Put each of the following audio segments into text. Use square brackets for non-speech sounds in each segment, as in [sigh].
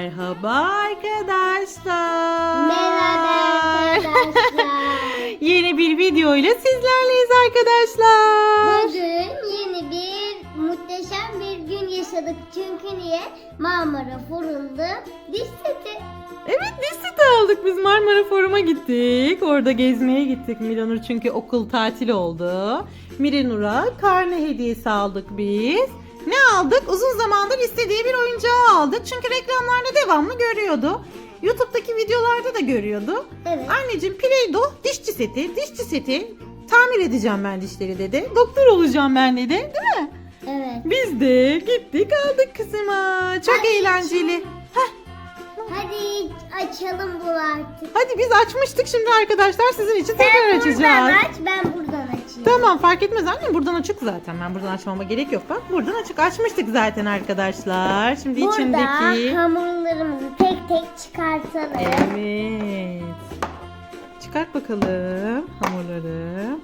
Merhaba arkadaşlar. Merhaba arkadaşlar. [laughs] Yeni bir video ile sizlerleyiz arkadaşlar. Bugün yeni bir muhteşem bir gün yaşadık. Çünkü niye? Marmara Forum'da diş seti. Evet diş seti aldık. Biz Marmara Forum'a gittik. Orada gezmeye gittik Miranur çünkü okul tatil oldu. Miranur'a karne hediyesi aldık biz. Ne aldık? Uzun zamandır istediği bir oyuncağı aldık. Çünkü reklamlarda devamlı görüyordu. YouTube'daki videolarda da görüyordu. Evet. Anneciğim Play-Doh dişçi seti, dişçi seti. Tamir edeceğim ben dişleri dedi. Doktor olacağım ben dedi. Değil mi? Evet. Biz de gittik aldık kızıma. Çok Hadi eğlenceli. Heh, Hadi açalım bunu artık. hadi biz açmıştık şimdi arkadaşlar sizin için tekrar buradan açacağız. aç, ben buradan açayım. Tamam fark etmez annem buradan açık zaten. Ben buradan açmama gerek yok. Bak buradan açık açmıştık zaten arkadaşlar. Şimdi Burada içindeki... hamurlarımızı tek tek çıkartalım. Evet. Çıkart bakalım hamurları.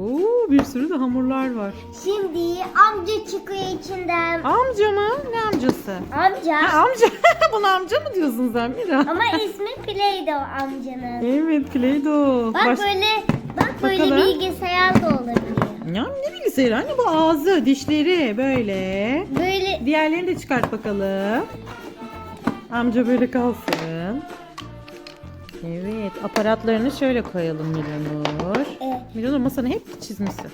Oo bir sürü de hamurlar var. Şimdi amca çıkıyor içinden. Amca mı? Ne amcası? Amca. Ha, amca. [laughs] Buna amca mı diyorsun sen Mira? Ama ismi Play-Doh amcanın. Evet Play-Doh. Bak Baş- böyle bak böyle Bakalım. bilgisayar da olabiliyor. Ya ne bilgisayarı anne bu ağzı, dişleri böyle. Böyle Diğerlerini de çıkart bakalım. Amca böyle kalsın. Evet, aparatlarını şöyle koyalım Miranur. Miranur masanı hep çizmişsin.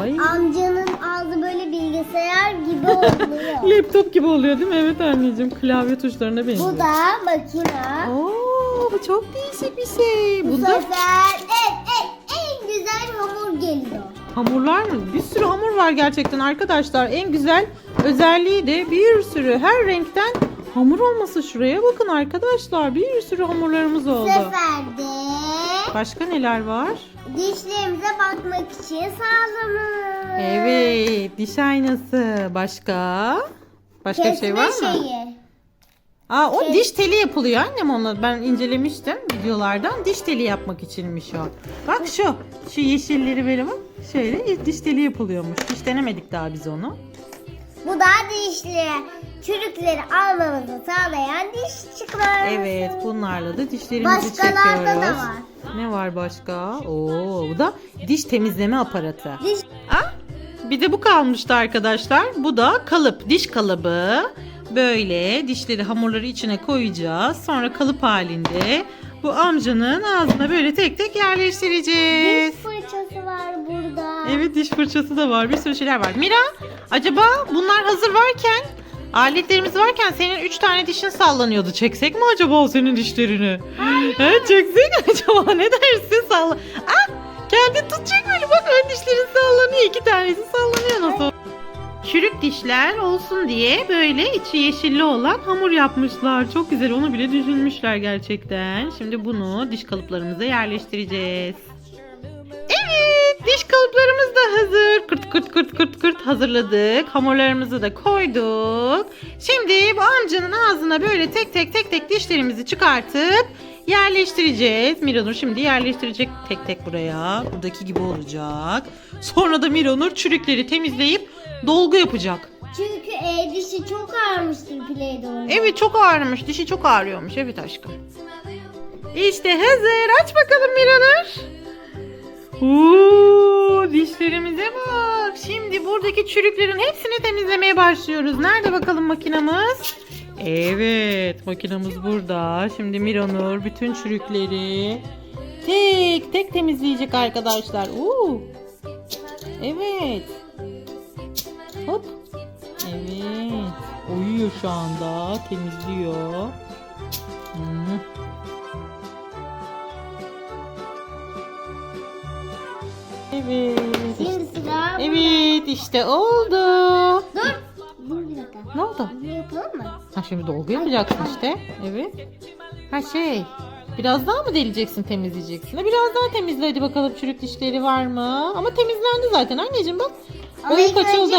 Ay. amcanın ağzı böyle bilgisayar gibi oluyor. [laughs] Laptop gibi oluyor değil mi? Evet anneciğim. Klavye tuşlarına benziyor. Bu da makina. Oo, bu çok değişik bir şey. Bu Bunda sefer evet, evet, en güzel hamur geliyor. hamurlar mı? Bir sürü hamur var gerçekten arkadaşlar. En güzel özelliği de bir sürü her renkten hamur olması şuraya bakın arkadaşlar. Bir sürü hamurlarımız Bu oldu. sefer de Başka neler var? dişlerimize bakmak için sağlamız. Evet, diş aynası. Başka? Başka bir şey var mı? şeyi. Aa, o Şey- diş teli yapılıyor annem onu. Ben incelemiştim videolardan. Diş teli yapmak içinmiş o. Bak şu. Şu yeşilleri böyle bak. Şöyle diş teli yapılıyormuş. Hiç denemedik daha biz onu. Bu da dişleri, çürükleri almamızı sağlayan diş çıkmaları. Evet, bunlarla da dişlerimizi Başkalarda çekiyoruz. da var. Ne var başka? Oo, bu da diş temizleme aparatı. Diş Ha? Bir de bu kalmıştı arkadaşlar. Bu da kalıp, diş kalıbı. Böyle dişleri hamurları içine koyacağız. Sonra kalıp halinde bu amcanın ağzına böyle tek tek yerleştireceğiz. diş fırçası var burada. Evet diş fırçası da var. Bir sürü şeyler var. Mira acaba bunlar hazır varken aletlerimiz varken senin 3 tane dişin sallanıyordu. Çeksek mi acaba senin dişlerini? He, çeksek acaba ne dersin salla. Ah kendi tutacak böyle bak ön dişlerin sallanıyor. iki tanesi sallanıyor nasıl? Çürük dişler olsun diye böyle içi yeşilli olan hamur yapmışlar. Çok güzel onu bile düşünmüşler gerçekten. Şimdi bunu diş kalıplarımıza yerleştireceğiz. Evet, diş kalıplarımız da hazır. Kırt kırt kırt kırt hazırladık. Hamurlarımızı da koyduk. Şimdi bu amcanın ağzına böyle tek tek tek tek dişlerimizi çıkartıp yerleştireceğiz. Miranur şimdi yerleştirecek tek tek buraya. Buradaki gibi olacak. Sonra da Miranur çürükleri temizleyip dolgu yapacak. Çünkü e, dişi çok ağrımıştır Play-Doh'un. Evet çok ağrımış. Dişi çok ağrıyormuş. Evet aşkım. İşte hazır. Aç bakalım Miranur. Oo, dişlerimize bak. Şimdi buradaki çürüklerin hepsini temizlemeye başlıyoruz. Nerede bakalım makinamız? Evet, makinamız burada. Şimdi Miranur bütün çürükleri tek tek temizleyecek arkadaşlar. Oo. Evet. Hop. Evet. Uyuyor şu anda. Temizliyor. Evet. Şimdi sıra Evet işte oldu. Dur. Dur bir dakika. Ne oldu? Bunu yapalım mı? Ha şimdi dolgu yapacaksın işte. Evet. Ha şey. Biraz daha mı deleceksin temizleyeceksin? Ha, Biraz daha temizle hadi bakalım çürük dişleri var mı? Ama temizlendi zaten anneciğim bak. Ama Oyun ilk önce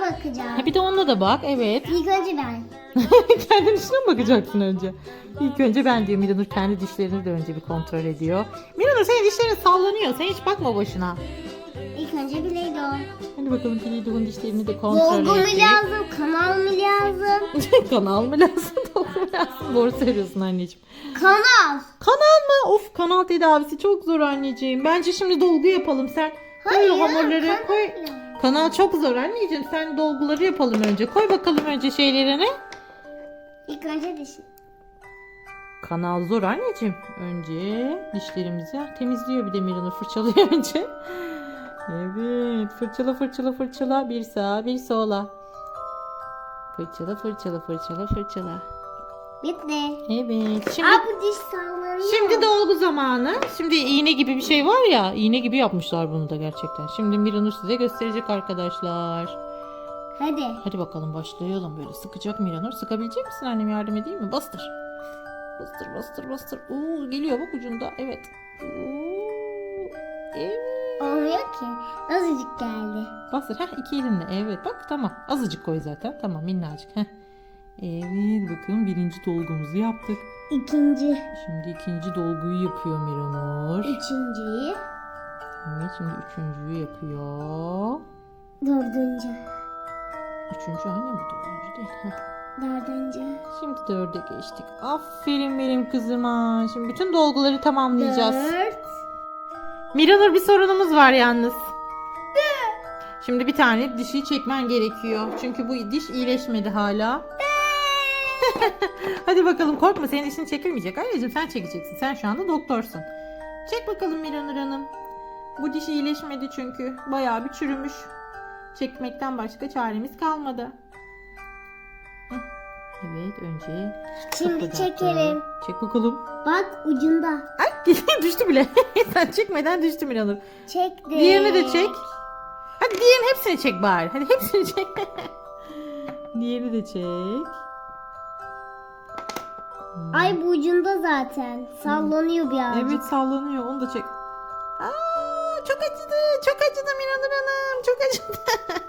bakacağım. Ha bir de onunla da bak evet. İlk önce ben. [laughs] kendi dişine mi bakacaksın önce? İlk önce ben diyor Miranur kendi dişlerini de önce bir kontrol ediyor. Miranur senin dişlerin sallanıyor. Sen hiç bakma boşuna. İlk önce Play-Doh. Hadi bakalım Play-Doh'un dişlerini de kontrol Dolgu mu lazım? Kanal mı lazım? [laughs] kanal mı lazım dolgu mu lazım? Doğru söylüyorsun anneciğim. Kanal. Kanal mı? Of kanal tedavisi çok zor anneciğim. Bence şimdi dolgu yapalım sen. Koy o hamurları kanal koy. Kanal çok zor anneciğim. Sen dolguları yapalım önce. Koy bakalım önce şeylerini. İlk önce dişi. Kanal zor anneciğim. Önce dişlerimizi temizliyor bir de Miran'ı fırçalıyor [laughs] önce. Evet fırçala fırçala fırçala bir sağa bir sola. Fırçala fırçala fırçala fırçala. Bitti. Evet şimdi Aa bu diş sallanıyor. şimdi dolgu zamanı. Şimdi iğne gibi bir şey var ya iğne gibi yapmışlar bunu da gerçekten. Şimdi Miranur size gösterecek arkadaşlar. Hadi. Hadi bakalım başlayalım böyle sıkacak Miranur. Sıkabilecek misin annem yardım edeyim mi? Bastır. Bastır bastır bastır. Oo, geliyor bak ucunda. Evet. Oo, evet. Olmuyor ki. Azıcık geldi. Bastır. Heh iki elinle. Evet bak tamam. Azıcık koy zaten. Tamam minnacık. Heh. Evet bakın birinci dolgumuzu yaptık. İkinci. Şimdi ikinci dolguyu yapıyor Miranur. Üçüncüyü. Evet şimdi üçüncüyü yapıyor. Dördüncü. Üçüncü anne bu dördüncü değil. Dördüncü. Şimdi dörde geçtik. Aferin benim kızıma. Şimdi bütün dolguları tamamlayacağız. Dört. Miranur bir sorunumuz var yalnız. Şimdi bir tane dişi çekmen gerekiyor. Çünkü bu diş iyileşmedi hala. [laughs] Hadi bakalım korkma senin dişin çekilmeyecek. Anneciğim sen çekeceksin. Sen şu anda doktorsun. Çek bakalım Miranur Hanım. Bu diş iyileşmedi çünkü. Bayağı bir çürümüş. Çekmekten başka çaremiz kalmadı. Evet önce Şimdi çekelim. Çek bakalım. Bak ucunda. Ay [laughs] düştü bile. [laughs] Sen çekmeden düştü Miranur. Çektim. Diğerini de çek. Hadi diğerinin hepsini çek bari. Hadi hepsini çek. [laughs] Diğerini de çek. Ay bu ucunda zaten. Sallanıyor birazcık. Evet sallanıyor. Onu da çek. Çok acıdı. Çok acıdı Miranur Hanım. Çok acıdı.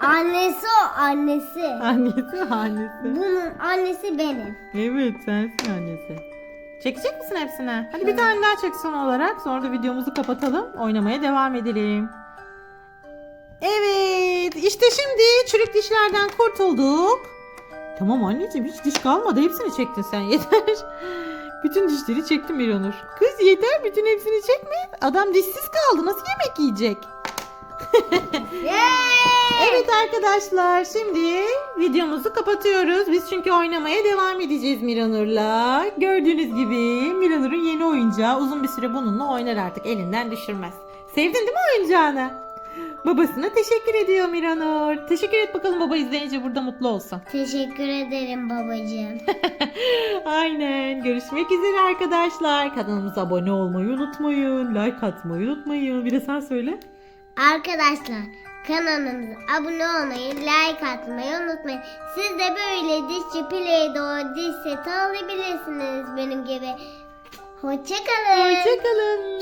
[laughs] Annesi o annesi. annesi annesi. Bunun annesi benim. Evet sensin annesi. Çekecek misin hepsini? Hadi bir tane daha çek son olarak. Sonra da videomuzu kapatalım. Oynamaya devam edelim. Evet. işte şimdi çürük dişlerden kurtulduk. Tamam anneciğim hiç diş kalmadı. Hepsini çektin sen [laughs] yeter. Bütün dişleri çektim bir Onur. Kız yeter bütün hepsini çekme. Adam dişsiz kaldı. Nasıl yemek yiyecek? [laughs] Evet arkadaşlar şimdi videomuzu kapatıyoruz. Biz çünkü oynamaya devam edeceğiz Miranur'la. Gördüğünüz gibi Miranur'un yeni oyuncağı uzun bir süre bununla oynar artık elinden düşürmez. Sevdin değil mi oyuncağını? Babasına teşekkür ediyor Miranur. Teşekkür et bakalım baba izleyince burada mutlu olsun. [laughs] Teşekkür ederim babacığım. Aynen. Görüşmek üzere arkadaşlar. Kanalımıza abone olmayı unutmayın. Like atmayı unutmayın. Bir de sen söyle. Arkadaşlar kanalımıza abone olmayı, like atmayı unutmayın. Siz de böyle dişçi Play-Doh diş seti alabilirsiniz benim gibi. Hoşçakalın. Hoşçakalın.